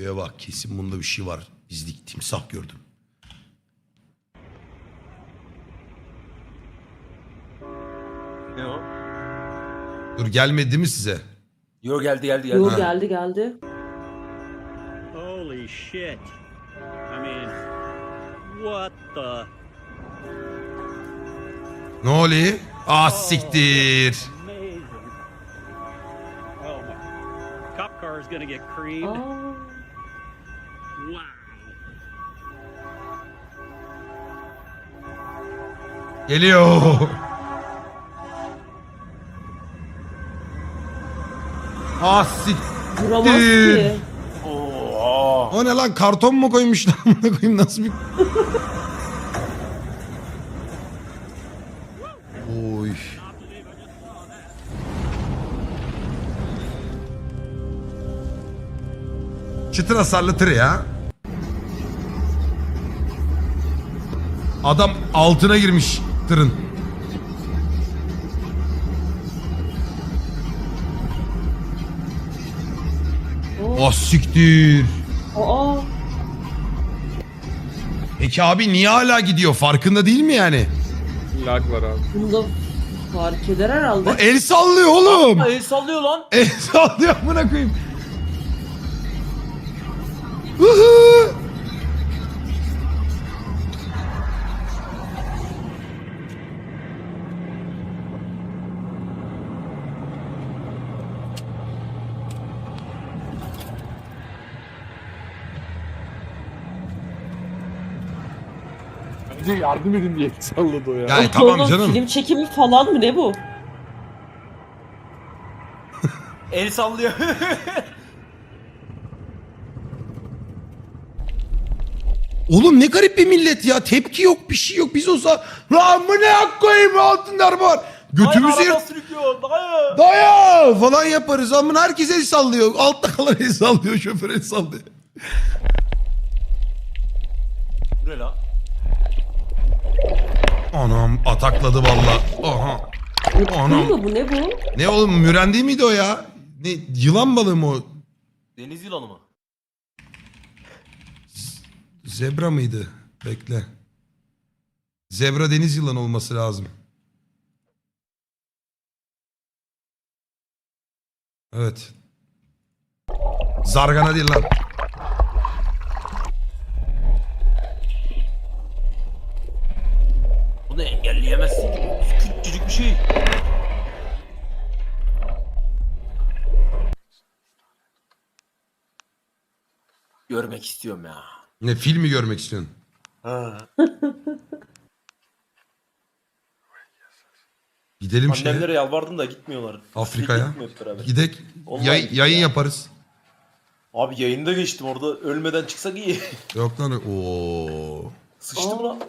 Videoya bak kesin bunda bir şey var. Bizlik timsah gördüm. Ne o? Dur gelmedi mi size? Yo geldi geldi geldi. Yo Ha. geldi geldi. Holy shit. I mean, what the? Ne oluyor? Ah siktir. Amazing. Oh my. Cop car is gonna get creamed. Aa, Geliyor. Ah siktir. duramaz ki. O ne lan karton mu koymuşlar? Amına koyayım nasıl bir... Oy. Çıtır hasarlı tır ya. Adam altına girmiş tırın. Oo, Ah siktir. Aa, Peki abi niye hala gidiyor? Farkında değil mi yani? Lag var abi. bunu da fark eder herhalde. el sallıyor oğlum. Ha, El sallıyor lan. El sallıyor amına koyayım. Huhu. Bence yardım edin diye salladı o ya. Yani tamam Oğlum, canım. Film çekimi falan mı ne bu? El sallıyor. Oğlum ne garip bir millet ya. Tepki yok bir şey yok. Biz olsa lan bu ne koyayım altınlar var. Götümüzü Dayı sürüklüyor. Dayı. Daya falan yaparız. Ama herkes el sallıyor. Altta kalan el sallıyor. Şoför el sallıyor. Ne lan? Anam atakladı valla. Aha. Anam. Bu mu bu ne bu? Ne oğlum müren değil miydi o ya? Ne yılan balığı mı o? Deniz yılanı mı? Zebra mıydı? Bekle. Zebra deniz yılanı olması lazım. Evet. Zargana değil lan. Bunu engelleyemezsin ki. Küçücük bir şey. Görmek istiyorum ya. Ne filmi görmek istiyorsun? Ha. Gidelim şeye. Annemlere yalvardım da gitmiyorlar. Afrika'ya. Gitmiyor hep beraber. Gidek. Olmaz Yay- gitti yayın ya. yaparız. Abi yayında geçtim orada ölmeden çıksak iyi. Yok lan. Oo. Sıçtım Aa. lan.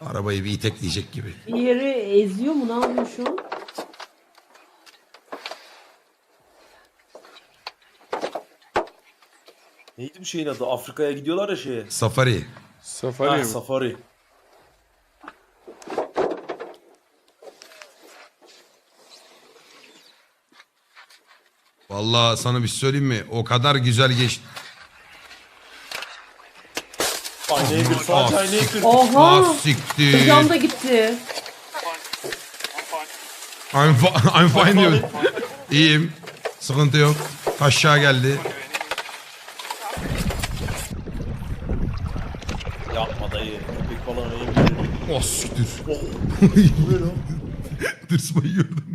Arabayı bir itekleyecek gibi. Bir yeri eziyor mu ne yapıyor şu an? Neydi bu şeyin adı? Afrika'ya gidiyorlar ya şeye. Safari. Safari Ha, mi? safari. Vallahi sana bir şey söyleyeyim mi? O kadar güzel geçti. Aynaya kır, sağ kır. Oha! Ah siktir. Hocam da gitti. I'm, fi- I'm fine diyor. İyiyim. Sıkıntı yok. Aşağı geldi. Yapma dayı. Köpek yem verir. Oh siktir. Oh. Tırsmayı gördüm.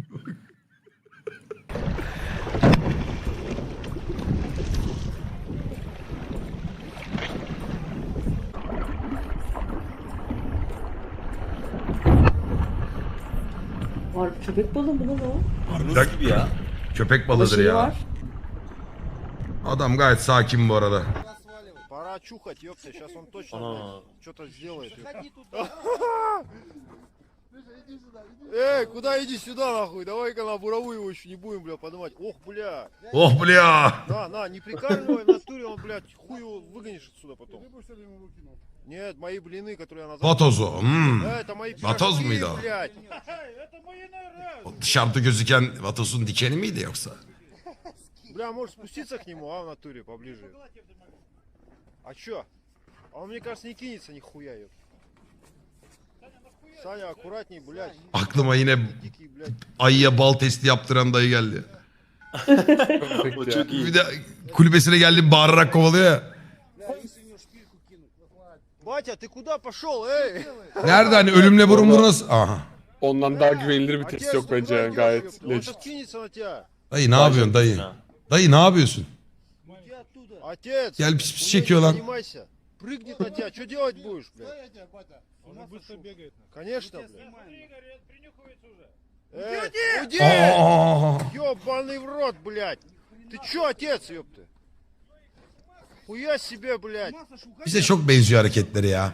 Var köpek balığı mı lan o? Arnavut gibi ya. Köpek balığıdır şeyi ya. var. Adam gayet sakin bu arada. Пора чухать, ёпта, сейчас он точно что-то сделает. Эй, куда иди сюда, нахуй, давай-ка на буровую его еще не будем, бля, поднимать. Ох, бля, Oh bля. на, на, не прикармливай, в натуре он, блядь, хуй его выгонишь отсюда потом. Нет, мои блины, которые я назвал. Vatozu. Hmm. Да, это мои Ватоз пирожки, mıydı o? блядь. O Dışarıda gözüken vatosun dikeni miydi yoksa? Бля, может спуститься к нему, а в натуре поближе. А чё? А он, мне кажется, не кинется нихуя, ёп. Саня, аккуратней, блядь. Aklıma yine Дикий, блядь. ayıya bal testi yaptıran dayı geldi. O çok iyi. Bir de kulübesine geldi bağırarak kovalıyor ya. Батя, ты куда пошел, эй? Nerede hani ölümle burun buruna... Aha. Ondan daha güvenilir bir test Отец, yok bence yani gayet? Он legit. на тебя. Dayı ne yapıyorsun dayı? Dayı ne yapıyorsun? Отец, Gel pis pis умейте, çekiyor lan. занимайся. Прыгнет на тебя, что делать будешь, блядь? Конечно, блядь. Эй, уйди! Aa! Ёбаный в рот, блядь! Ты чё, отец, ёпты? Хуя себе, блядь! Bize çok benziyor hareketleri ya.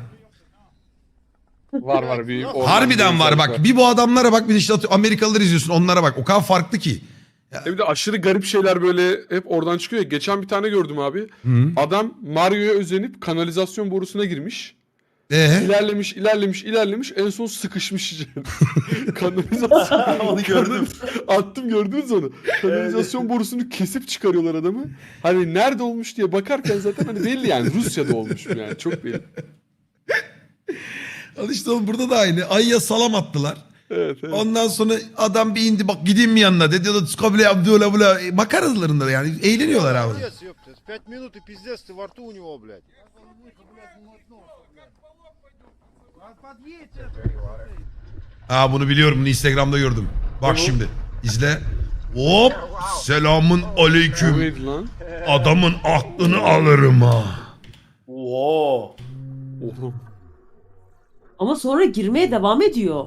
Var var bir. oradan Harbiden var benzer bak. Bir bu adamlara bak bir de işte atıyor- Amerikalıları izliyorsun onlara bak. O kadar farklı ki. E Bir de aşırı garip şeyler böyle hep oradan çıkıyor. ya. Geçen bir tane gördüm abi. Adam Mario'ya özenip kanalizasyon borusuna girmiş. Ee? İlerlemiş, ilerlemiş, ilerlemiş. En son sıkışmış içeri. kanalizasyon. Onu gördüm. Attım gördünüz onu. Kanalizasyon borusunu kesip çıkarıyorlar adamı. Hani nerede olmuş diye bakarken zaten hani belli yani Rusya'da olmuş bu yani çok belli. Al işte oğlum burada da aynı. Ayıya salam attılar. Evet, evet. Ondan sonra adam bir indi bak gideyim mi yanına dedi. O da kabile abdüle bula. E, Makaralarında yani eğleniyorlar abi. Отец, ёпты, пять минут и пиздец, ты во рту у него, блядь. Ha bunu biliyorum bunu Instagram'da gördüm. Bak şimdi izle. Hop selamun Bu aleyküm. Adamın aklını alırım ha. Oo. Ama sonra girmeye devam ediyor.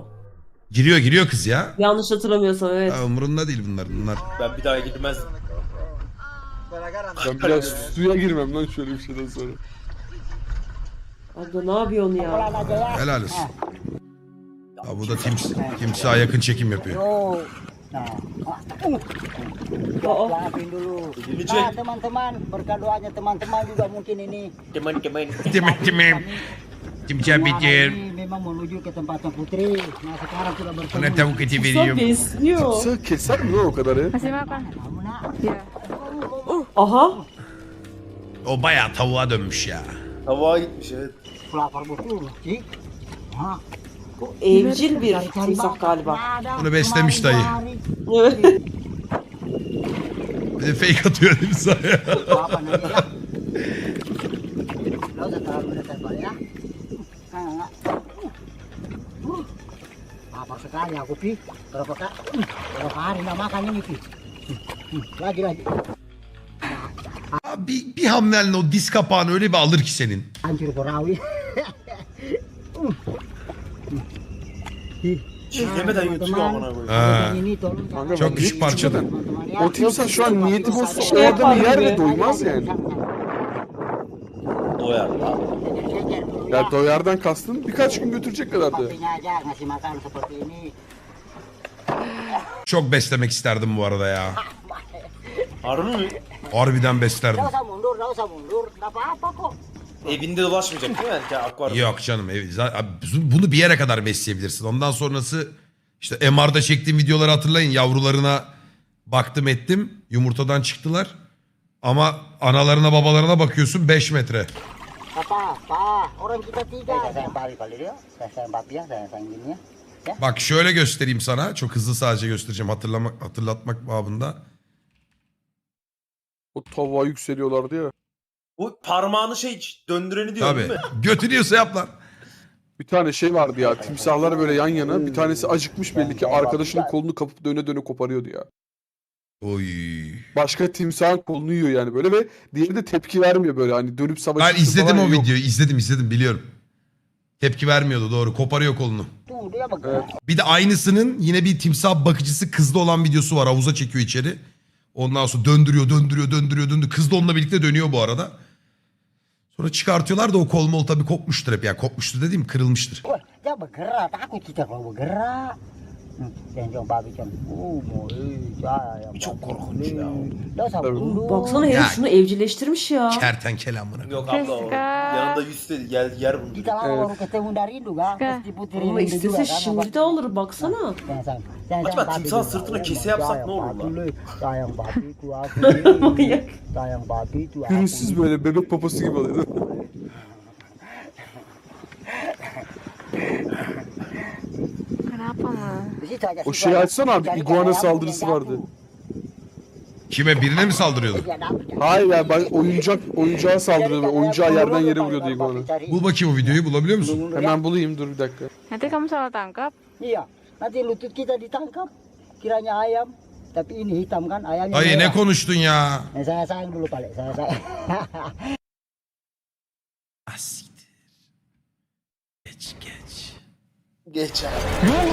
Giriyor giriyor kız ya. Yanlış hatırlamıyorsam evet. Ha, umurunda değil bunlar bunlar. Ben bir daha girmezdim. Ben biraz suya girmem lan şöyle bir şeyden sonra. Abla ne yapıyorsun ya? Helal olsun. Ha, bu da tims timsaha yakın çekim yapıyor. Yo. Nah, dulu. Teman-teman, berkat doanya teman-teman juga mungkin ini. Timim timim. Timsah bitir. memang menuju ke tempatnya Putri. Nah, sekarang sudah bertemu. Bana tavuk eti Kutsal veriyorum. besliyor. Sen keser mi lan o kadar ya? Makan? Aha. O bayağı tavuğa dönmüş ya. Tavuğa gitmiş evet. Bu evcil bir timsah galiba. Bunu beslemiş dayı. Bir de fake atıyor timsahya. Apa sekali aku, Pi. Berapa? Hmm, Berapa hari nggak makan ini, Pi? Lagi, lagi. Bir, hamlenle o diz kapağını öyle bir alır ki senin. Korawi. Yemeden yutuyor amına koyayım. Ha. Çok küçük parçadan. O timsah şu an niyeti bozsa Şey o adamı yer ve doymaz yani. Doyar. Ya doyardan kastın birkaç gün götürecek kadar da. Çok beslemek isterdim bu arada ya. Harbi mi? Harbiden beslerdim. Evinde dolaşmayacak değil mi? Yani akvaryum. Yok canım ev- abi bunu bir yere kadar besleyebilirsin. Ondan sonrası işte MR'da çektiğim videoları hatırlayın. Yavrularına baktım ettim. Yumurtadan çıktılar. Ama analarına babalarına bakıyorsun 5 metre. Apa? Apa? Orang kita tiga. Saya sayang papi kali dia. Saya sayang papi ya, saya sayang gini ya. Ya. Bak şöyle göstereyim sana. Çok hızlı sadece göstereceğim hatırlamak hatırlatmak babında. O tavuğa yükseliyorlardı ya. Bu parmağını şey döndüreni diyor Tabii. değil mi? Götürüyorsa yap lan. Bir tane şey vardı ya timsahlar böyle yan yana bir tanesi acıkmış belli ki arkadaşının kolunu kapıp döne döne koparıyordu ya. Oy. Başka timsahın kolunu yiyor yani böyle ve diğeri de tepki vermiyor böyle hani dönüp Ben savaşırsın izledim falan o yok. videoyu. izledim izledim biliyorum. Tepki vermiyordu doğru. Koparıyor kolunu. Bergerak. Bir de aynısının yine bir timsah bakıcısı kızlı olan videosu var. Havuza çekiyor içeri. Ondan sonra döndürüyor, döndürüyor, döndürüyor, döndürüyor. Kız da onunla birlikte dönüyor bu arada. Sonra çıkartıyorlar da o kol mol tabii kopmuştur hep. Yani kopmuştur dediğim kırılmıştır. Bergerak. Takut kita kalau bergerak. Hmm, Mau eh, Çok korkunç ya. Baksana herif Ya. şunu evcilleştirmiş ya. Kertenkele amına. Yok abla o. Yanında yüz dedi yer, yer bunu. Kita lah baru ketemu dari kan. Ama juga istese kan. şimdi de alır baksana. Sayang, sayang. Sayang, Acaba babi juga. sırtına kese yapsak ne olur lan? Babi, aku. Manyak. Babi aku. Pürüzsüz böyle bebek poposu gibi oluyor. O şeyi açsana abi iguana saldırısı vardı. Kime birine mi saldırıyordu? Hayır ya ben oyuncak oyuncağa saldırıyor ve oyuncağı yerden yere vuruyordu iguana. Bul bakayım o videoyu bulabiliyor musun? Hemen bulayım dur bir dakika. Nanti kamu salah tangkap. Iya, nanti lutut kita ditangkap. Kiranya ayam, tapi ini hitam kan ayamnya. Ay ne konuştun ya? Saya sayang dulu balik, saya sayang. Asiktir. Geç geç. Geç abi.